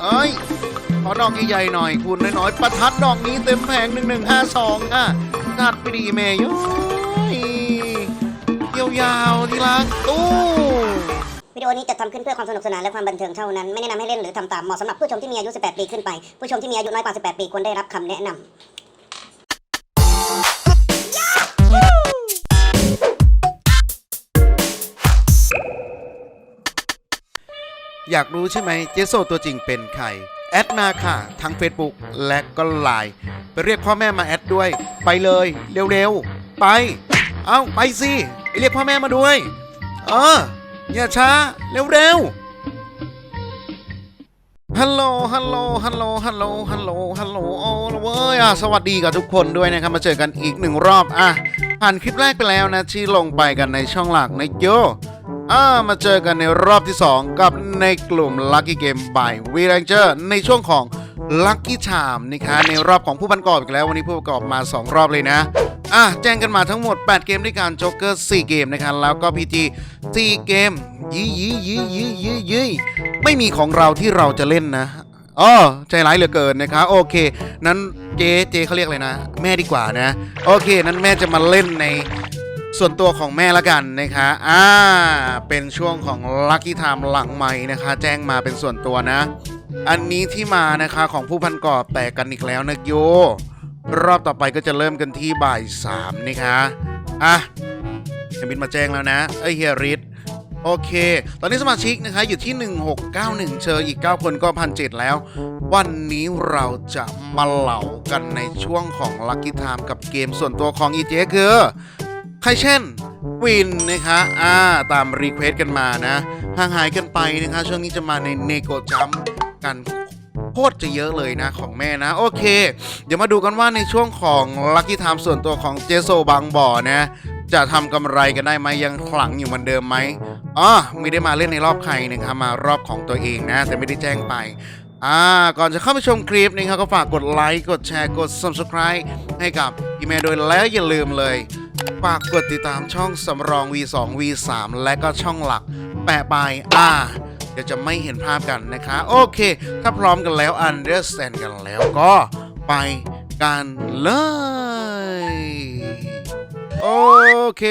เอ้ยขอดอกใหญ่ๆหน่อยคุณน้อยๆประทัดดอกนี้เต็มแผงหนึ่งหนึ่งห้าสองอะนัดไปดีแม่ย้อยยาวๆทีละตู้วิดีโอนี้จะทำขึ้นเพื่อความสนุกสนานและความบันเทิงเท่านั้น ไม่แนะนำให้เล่นหรือทำตามเหมาะสำหรับผู้ชมที่มีอายุ 18 ปีขึ้นไป ผู้ชมที่มีอายุน้อยกว่า 18 ปีควรได้รับคำแนะนำ อยากรู้ใช่ไหมเจโซตัวจริงเป็นใคร แอดมาค่ะ ทั้ง Facebook และก็ไลน์ไปเรียกพ่อแม่มาแอดด้วย ไปเลยเร็วๆ ไป เอาไปสิไปเรียกพ่อแม่มาด้วย เออ อย่าช้า เร็วๆฮัลโหล ฮัลโหล ฮัลโหล ฮัลโหล ฮัลโหล ฮัลโหล โอ้เว้ยอะสวัสดีกับทุกคนด้วยนะครับ มาเจอกันอีกหนึ่งรอบ อะ ผ่านคลิปแรกไปแล้วนะ ที่ลงไปกันในช่องหลักในโย อ่ามาเจอกันในรอบที่ 2 กับในกลุ่ม Lucky Game by v r a n g e r ในช่วงของ Lucky Time นะคะในรอบของผู้ประกอบอีกแล้ววันนี้ผู้ประกอบมา 2 รอบเลยนะอะแจ้งกันมาทั้งหมด 8 เกมด้วยกันโจ๊กเกอร์ 4 เกมนะคะแล้วก็ PT 4เกมยี่ยี่ยี่ยี่ยี่ยี่ไม่มีของเราที่เราจะเล่นนะอ๋อใจร้ายเหลือเกินนะคะโอเค นั้นเจเจเขาเรียกอะไรนะ แม่ดีกว่านะ โอเค นั้นแม่จะมาเล่นใน ส่วนตัวของแม่ละกันนะคะอ่าเป็นช่วงของ Lucky Time หลังใหม่นะคะ แจ้งมาเป็นส่วนตัวนะ อันนี้ที่มานะคะของผู้พันกอบแตกกันอีกแล้วนะโย รอบต่อไปก็จะเริ่มกันที่บ่ายสามนะคะอะเฮยมินมาแจ้งแล้วนะเอ้ยเฮียริสโอเค ตอนนี้สมาชิกนะคะอยู่ที่ 1691 เชออีก 9 คนก็พันเแล้ว วันนี้เราจะมาเหล่ากันในช่วงของ Lucky Time กับเกมส่วนตัวของ EJ คือ ใครเช่นวินนะคะอ่าตามรีเควสกันมานะห่างหายกันไปนะคะช่วงนี้จะมาในเนโกจัมกันโคตรจะเยอะเลยนะของแม่นะ โอเค เดี๋ยวมาดูกันว่าในช่วงของ Lucky Time ส่วนตัวของเจโซบางบ่อนะจะทำกำไรกันได้ไหมยังขลังอยู่เหมือนเดิมไหมอ๋อไม่ได้มาเล่นในรอบใครนะครับมารอบของตัวเองนะ แต่ไม่ได้แจ้งไปอ่าก่อนจะเข้าไปชมคลิปนะครับก็ฝากกดไลค์กดแชร์กด Subscribe ให้กับอีเมลโดยแล้วอย่าลืมเลย ฝากกดติดตามช่องสำรอง V2 V3 และก็ช่องหลักแปะไปอ่าเดี๋ยวจะไม่เห็นภาพกันนะคะ โอเค ถ้าพร้อมกันแล้ว understand กันแล้วก็ไปกันเลย โอเค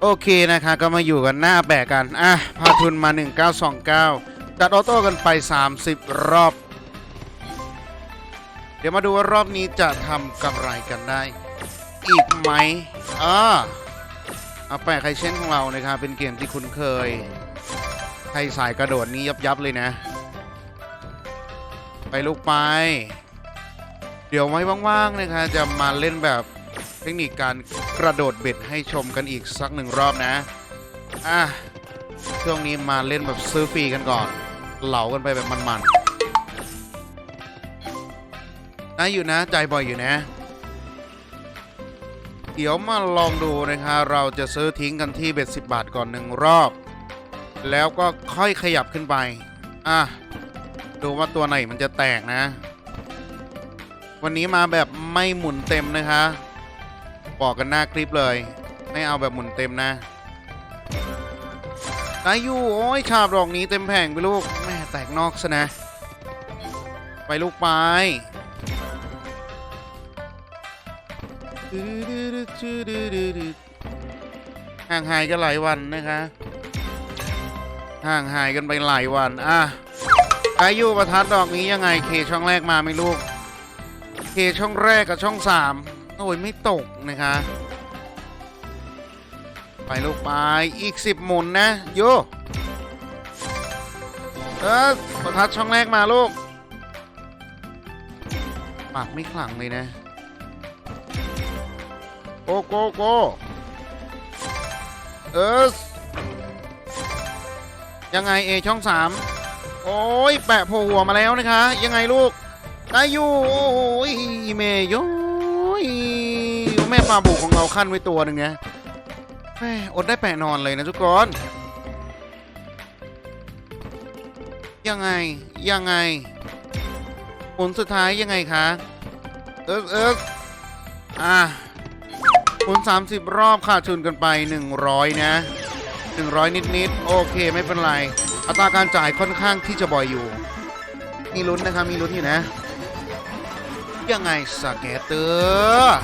โอเคนะคะ ก็มาอยู่กันหน้าแบกกัน อะ พาทุนมา 1929 จัดออโต้กันไป 30 รอบ เดี๋ยวมาดูว่ารอบนี้จะทำกำไรกันได้ อีกไหมอ่าเอาแปะใครเช่นของเรานะครับเป็นเกมที่คุ้นเคยใครสายกระโดดนี้ยับยับเลยนะ ไปลูกไป เดี๋ยวไว้ว่างๆนะคะจะมาเล่นแบบเทคนิคการกระโดดเบ็ดให้ชมกันอีกสักหนึ่งรอบนะอะช่วงนี้มาเล่นแบบซื้อฟรีกันก่อน เหลากันไปแบบมันๆนะอยู่นะใจบ่อยอยู่นะ เดี๋ยวมาลองดูนะคะเราจะซื้อทิ้งกันที่เบ็ดสิบาทก่อนหนึ่งรอบ แล้วก็ค่อยขยับขึ้นไปอะดูว่าตัวไหนมันจะแตกนะ วันนี้มาแบบไม่หมุนเต็มนะคะบอกกันหน้าคลิปเลย ไม่เอาแบบหมุนเต็มนะได้อยู่โอ้ยฉาบดอกนี้เต็มแผงไปลูกแม่แตกนอกซะนะ ไปลูกไป ห่างหายกันหลายวันนะคะ ห่างหายกันไปหลายวัน อะอายุประทัดดอกนี้ยังไง เคช่องแรกมาไหม่ลูก เคช่องแรกกับช่องสามโอ้ยไม่ตกนะคะ ไปลูกไป อีกสิบหมุนนะโยเออประทัดช่องแรกมาลูก ปากไม่ขลังเลยนะ โกโกโกเออยังไงเอช่องสามโอ้ยแปะโผล่หัวมาแล้วนะคะ ยังไงลูก ได้อยู่ โอ้ยเมย์โย้ยแม่ปลาบุกของเราขั้นไว้ตัวหนึ่งนะแม่อดได้แปะนอนเลยนะทุกคนยังไง ยังไง ผลสุดท้ายยังไงคะ เออเอออะ ผล30 รอบขาดทุนกันไป 100 นะ 100 นิดๆ โอเคไม่เป็นไร อัตราการจ่ายค่อนข้างที่จะบ่อยอยู่ มีลุ้นนะครับมีลุ้นอยู่นะ ยังไงสแกตเตอร์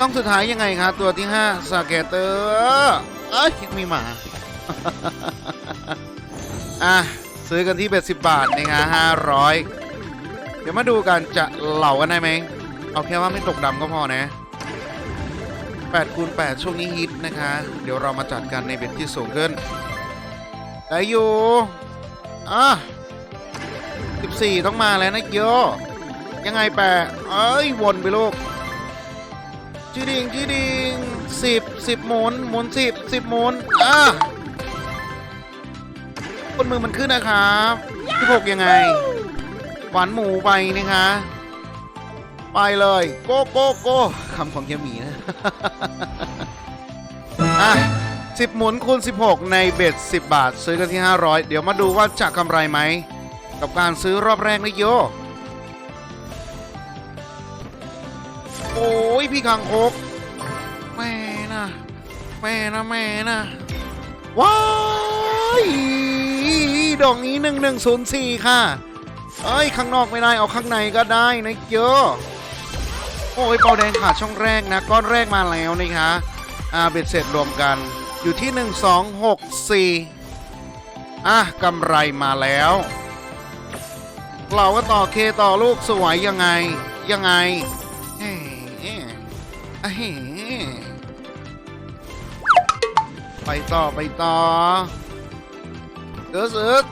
ต้องสุดท้ายยังไงครับตัวที่5สแกตเตอร์เอ้ยมีหมาอะซื้อกันที่เบ็ดสิบบาทนะฮะห้าร้อยเดี๋ยวมาดูกันจะเหล่ากันได้ไหมเอาแค่ว่าไม่ตกดำก็พอนะ 8คูณ8ช่วงนี้ฮิตนะคะ เดี๋ยวเรามาจัดกันในเบ็ดที่สูงขึ้น ได้อยู่ อะ 14 ต้องมาแล้วนะโยยังไงแปะเอ้ย วนไปลูกจีดิงจีดิงสิบสิบหมุนหมุนสิบสิบหมุนอะบนมือมันขึ้นนะครับที่หกยังไง หวานหมูไปนะคะ ไปเลย โกโกโกคำของเฮียหมีนะ อะสิบหมุนคูณ 16 ในเบ็ด10 บาท ซื้อกันที่ 500 เดี๋ยวมาดูว่าจะกำไรไหม กับการซื้อรอบแรกนะโย โอ้ยพี่คังคกแม่นะแม่นะแม่นะว้ายดอกนี้ 1104 ค่ะ เอ้ย ข้างนอกไม่ได้ เอาข้างในก็ได้นะโย โอ้ยเปาแดงขาดช่องแรกนะ ก้อนแรกมาแล้วนะคะอ่าเบ็ดเสร็จรวมกันอยู่ที่ 1264อะกำไรมาแล้ว เราก็ต่อเคต่อลูกสวยยังไง ยังไงเฮ้เฮ้อะเฮ้ไปต่อไปต่อเดือดเสือ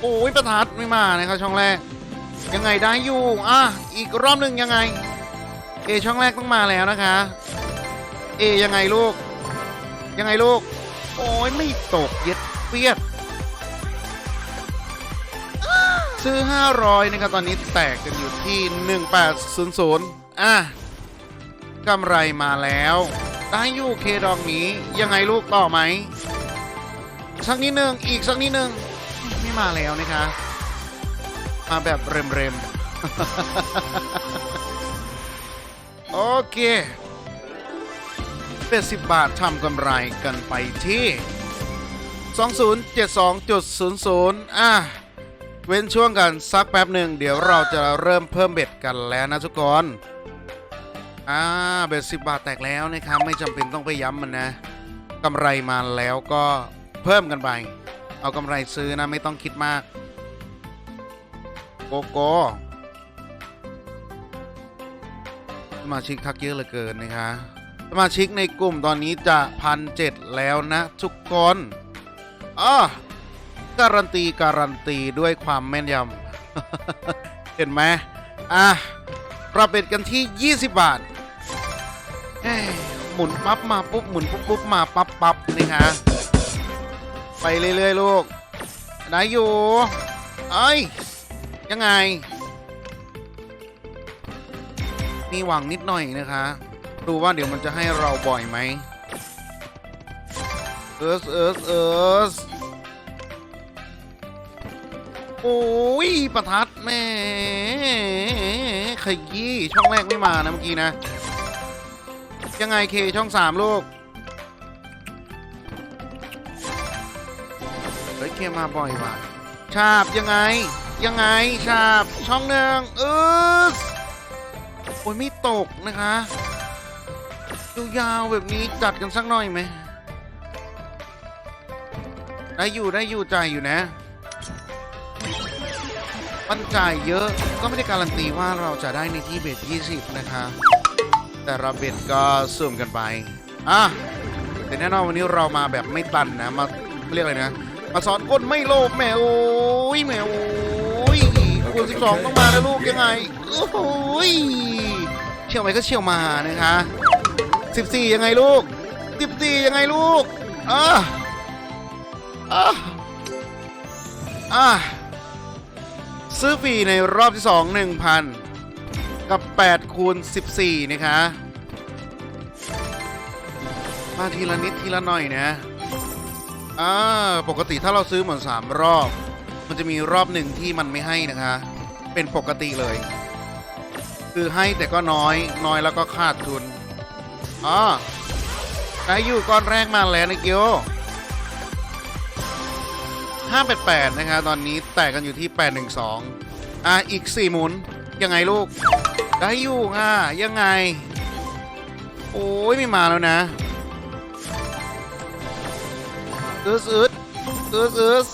โอ้ยประทัดไม่มานะครับช่องแรก ยังไงได้อยู่ อะ อีกรอบหนึ่งยังไง เอช่องแรกต้องมาแล้วนะคะ เอยังไงลูก ยังไงลูก โอ้ยไม่ตกเย็ดเปียด ซื้อ 500 นะครับ ตอนนี้แตกกันอยู่ที่ 1800 อะกำไรมาแล้วได้อยู่เคดองนี้ ยังไงลูกต่อไหม สักนิดหนึ่งอีกสักนิดหนึ่งไม่มาแล้วนะคะ มาแบบเร็มๆ โอเคเป็น10บาททำกำไรกันไปที่ 2072.00 อะ เว้นช่วงกันสักแป๊บหนึ่ง เดี๋ยวเราจะเริ่มเพิ่มเบ็ดกันแล้วนะทุกคน อ่า เบ็ด10บาทแตกแล้วนะครับ ไม่จำเป็นต้องไปย้ำมันนะกำไรมาแล้วก็เพิ่มกันไป เอากำไรซื้อนะ ไม่ต้องคิดมาก โกโก้ สมาชิกทักเยอะเหลือเกินนะคะ สมาชิกในกลุ่มตอนนี้จะพันเจ็ดแล้วนะทุกคนอ้อการันตีการันตีด้วยความแม่นยำ เห็นไหมอะปรับเป็ดกันที่ 20 บาทหมุนปั๊บมาปุ๊บหมุนปุ๊บปุ๊บมาปั๊บปั๊บนี่ฮะไปเรื่อยๆลูก ได้อยู่ เอ้ย ยังไง มีหวังนิดหน่อยนะคะ ดูว่าเดี๋ยวมันจะให้เราบ่อยไหมเอิร์สเอิร์สเอิร์สโอ้ยประทัดแม่ขยี้ช่องแรกไม่มานะเมื่อกี้นะ ยังไงเคช่องสามลูกเฮ้ยเคมาบ่อยว่ะชาบยังไง ยังไงชาบช่องหนึ่งเออ โอ้ยไม่ตกนะคะดูยาวแบบนี้จัดกันสักหน่อยไหมได้อยู่ได้อยู่ใจายอยู่นะ มันจ่ายเยอะก็ไม่ได้การันตีว่าเราจะได้ในที่เบ็ด20 นะคะ แต่ละเบ็ดก็สุ่มกันไปอะแต่แน่นอนวันนี้เรามาแบบไม่ตันนะมาเรียกอะไรนะ มาสอนก้นไม่โลภแมวโอ้ยแมวโอ้ยคูณ12 ต้องมานะลูกยังไงโอ้ย เชี่ยวไปก็เชี่ยวมานะคะ14ยังไงลูก14ยังไงลูกอะอะอะซื้อฟรีในรอบที่2 1,000กับ8คูณ14 นะคะ มาทีละนิดทีละหน่อยนะอ่าปกติถ้าเราซื้อเหมือน 3 รอบ มันจะมีรอบหนึ่งที่มันไม่ให้นะคะ เป็นปกติเลย คือให้แต่ก็น้อยน้อยแล้วก็ขาดทุนอ๋อได้อยู่ก้อนแรกมาแล้วนะเกียว588 นะคะตอนนี้แตกกันอยู่ที่ 812 อะ อีก 4 หมุน ยังไงลูก ได้อยู่ค่ะยังไง โอ้ยไม่มาแล้วนะอึดอึดอึดอึด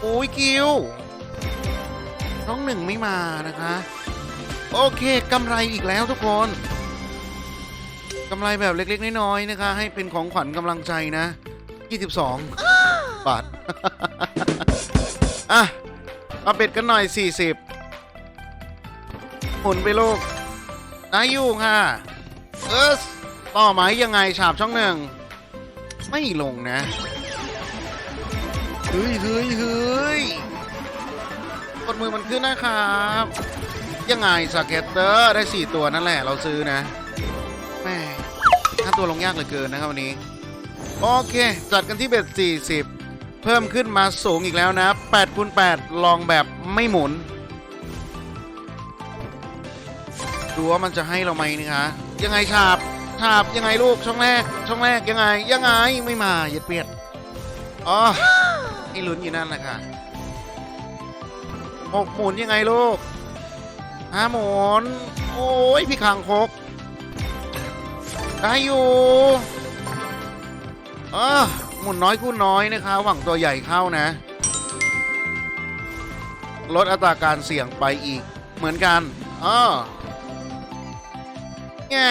โอ้ยคิว น้องหนึ่งไม่มานะคะ โอเคกำไรอีกแล้วทุกคนกำไรแบบเล็กๆน้อยๆนะคะ ให้เป็นของขวัญกำลังใจนะ 22 บาท อะเอาเบ็ดกันหน่อย 40หมุนไปลูกได้อยู่ค่ะ เอสต่อไหมยังไงฉาบช่องหนึ่ง ไม่ลงนะ เฮ้ยเฮ้ยเฮ้ย กดมือมันขึ้นนะครับ ยังไงสเก็ตเตอร์ได้ 4 ตัวนั่นแหละเราซื้อนะแม่ค่าตัวลงยากเหลือเกินนะครับวันนี้ โอเค จัดกันที่เบ็ด40 เพิ่มขึ้นมาสูงอีกแล้วนะ8คูณ8ลองแบบไม่หมุนดูว่ามันจะให้เราไหมนะคะยังไงฉาบฉาบยังไงลูกช่องแรก ช่องแรกยังไง ยังไงไม่มาเหยียดเปียดอ๋อไอ้ลุ้นอยู่นั่นแหละค่ะ หกหมุนยังไงลูกห้าหมุน โอ้ยพี่คางคกได้อยู่เออหมุนน้อยคูณน้อยนะคะหวังตัวใหญ่เข้านะ ลดอัตราการเสี่ยงไปอีก เหมือนกันอ๋อแง่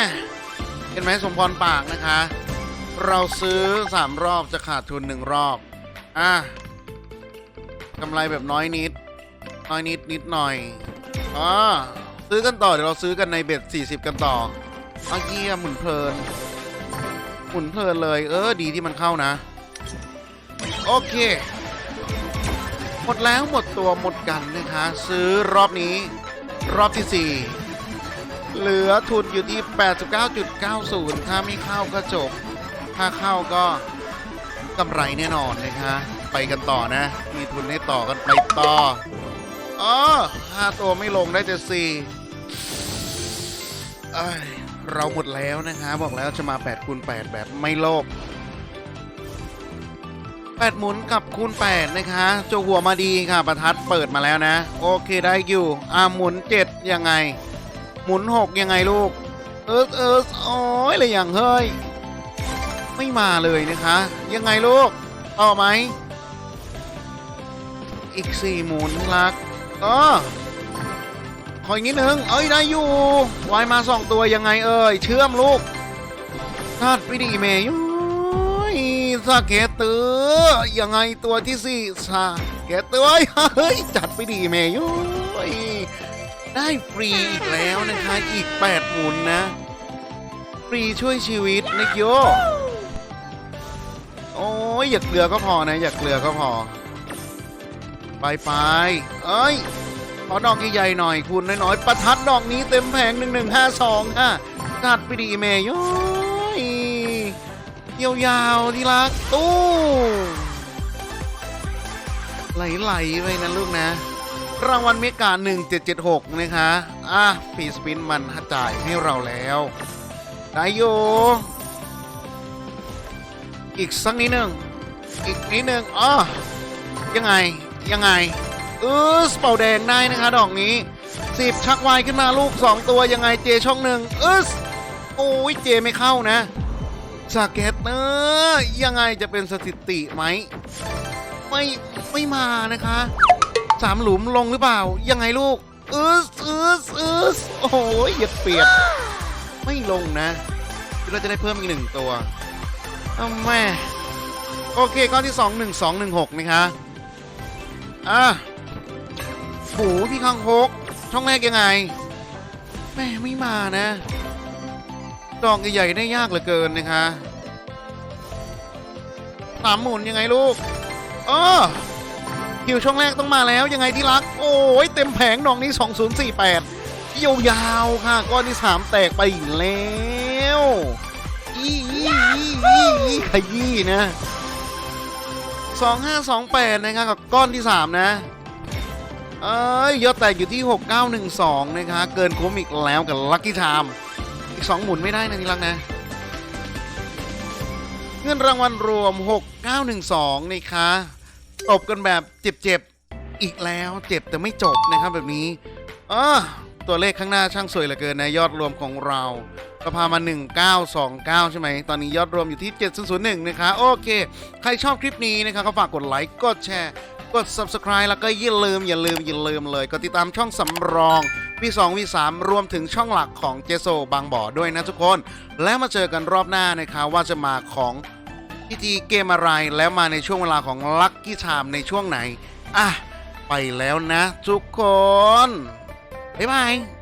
เห็นไหมสมพรปากนะคะ เราซื้อ 3 รอบจะขาดทุน 1 รอบ อะกำไรแบบน้อยนิด น้อยนิดนิดหน่อยอ๋อซื้อกันต่อเดี๋ยวเราซื้อกันในเบ็ด40 กันต่อเมื่อกี้หมุนเพลินหมุนเพลินเลย เออดีที่มันเข้านะ โอเค หมดแล้วหมดตัวหมดกันนะคะ ซื้อรอบนี้ รอบที่ 4 เหลือทุนอยู่ที่ 89.90 ถ้าไม่เข้าก็จบ ถ้าเข้าก็กำไรแน่นอนนะคะ ไปกันต่อนะ มีทุนให้ต่อกันไปต่อ อ๋อห้าตัวไม่ลงได้แต่สี่เอ้ยเราหมดแล้วนะคะบอกแล้วจะมา8คูณ8แบบไม่โลภ8หมุนกับคูณ8นะคะโจหัวมาดีค่ะประทัดเปิดมาแล้วนะ โอเคได้อยู่อ่าหมุน 7 ยังไง หมุน 6 ยังไงลูก เออเออโอ้ยอะไรอย่างเฮ้ย ไม่มาเลยนะคะ ยังไงลูก ต่อไหม อีก 4 หมุนลัก ก็ขออีกนิดนึง เอ้ยได้อยู่วายมา2ตัวยังไงเอ่ยเชื่อมลูกพลาดไปดีเมยุยสาเกตเตอร์ยังไงตัวที่สี่สาเกตเตอร์เฮ้ยจัดไปดีเมยุยได้ฟรีอีกแล้วนะคะอีก8หมุนนะ ฟรีช่วยชีวิตนะโยโอ้ยอยากเกลือก็พอนะอยากเกลือก็พอ ไปไปเอ้ยขอดอกใหญ่ๆหน่อยคุณน้อยๆประทัดดอกนี้เต็มแผง1152ค่ะจัดไปดีเมย์ย้อยยาวๆที่รักตู้ไหลๆไปนะลูกนะ รางวัลเมกา 1776 นะคะ อะปีสปินมันจ่ายให้เราแล้ว ได้อยู่อีกสักนิดหนึ่งอีกนิดหนึ่งอ๋อยังไง ยังไงเออสเป่าแดงได้นะคะดอกนี้สิบชักวายขึ้นมาลูก 2 ตัวยังไงเจช่องหนึ่งเออโอ้ยเจไม่เข้านะสเกตเนอร์ยังไงจะเป็นสถิติไหมไม่ไม่มานะคะสามหลุมลงหรือเปล่า ยังไงลูกเออเออเออโอ้ยเหยียดเปียกไม่ลงนะเราจะได้เพิ่มอีกหนึ่งตัวอ้าแม่โอเคก้อนที่ 2 1 2 1 6 นะคะ อะโหพี่คังคกช่องแรกยังไง แม่ไม่มานะ ดอกใหญ่ๆได้ยากเหลือเกินนะคะสามหมุนยังไงลูกเออคิวช่องแรกต้องมาแล้วยังไงที่รัก โอ้ยเต็มแผงดอกนี้ 2048 ยาวๆค่ะ ก้อนที่ 3 แตกไปอีกแล้ว อีอีอีอีอีขยี้นะ 2528 นะครับกับก้อนที่ 3 นะเอ้ยยอดแตกอยู่ที่ 6912 นะคะเกินคุ้มอีกแล้วกับลั c กี้ i ท e อีก 2 หมุนไม่ได้นะที่รักนะ เงินรางวัลรวม 6912นี่คะตบกันแบบเจ็บๆ อีกแล้วเจ็บแต่ไม่จบนะครับแบบนี้อ่าตัวเลขข้างหน้าช่างสวยเหลือเกินนะยอดรวมของเรา ก็พามา 1929 ใช่ไหม ตอนนี้ยอดรวมอยู่ที่ 7001 นะคะ โอเค ใครชอบคลิปนี้นะคะก็ฝากกดไลค์ กดแชร์ กด subscribe แล้วก็อย่าลืม อย่าลืม อย่าลืมเลยกดติดตามช่องสำรอง V2 V3 รวมถึงช่องหลักของเจโซบางบ่อด้วยนะทุกคน แล้วมาเจอกันรอบหน้านะคะว่าจะมาของพิธีเกมอะไรแล้วมาในช่วงเวลาของ Lucky Time ในช่วงไหน อะ ไปแล้วนะทุกคน บ๊ายบาย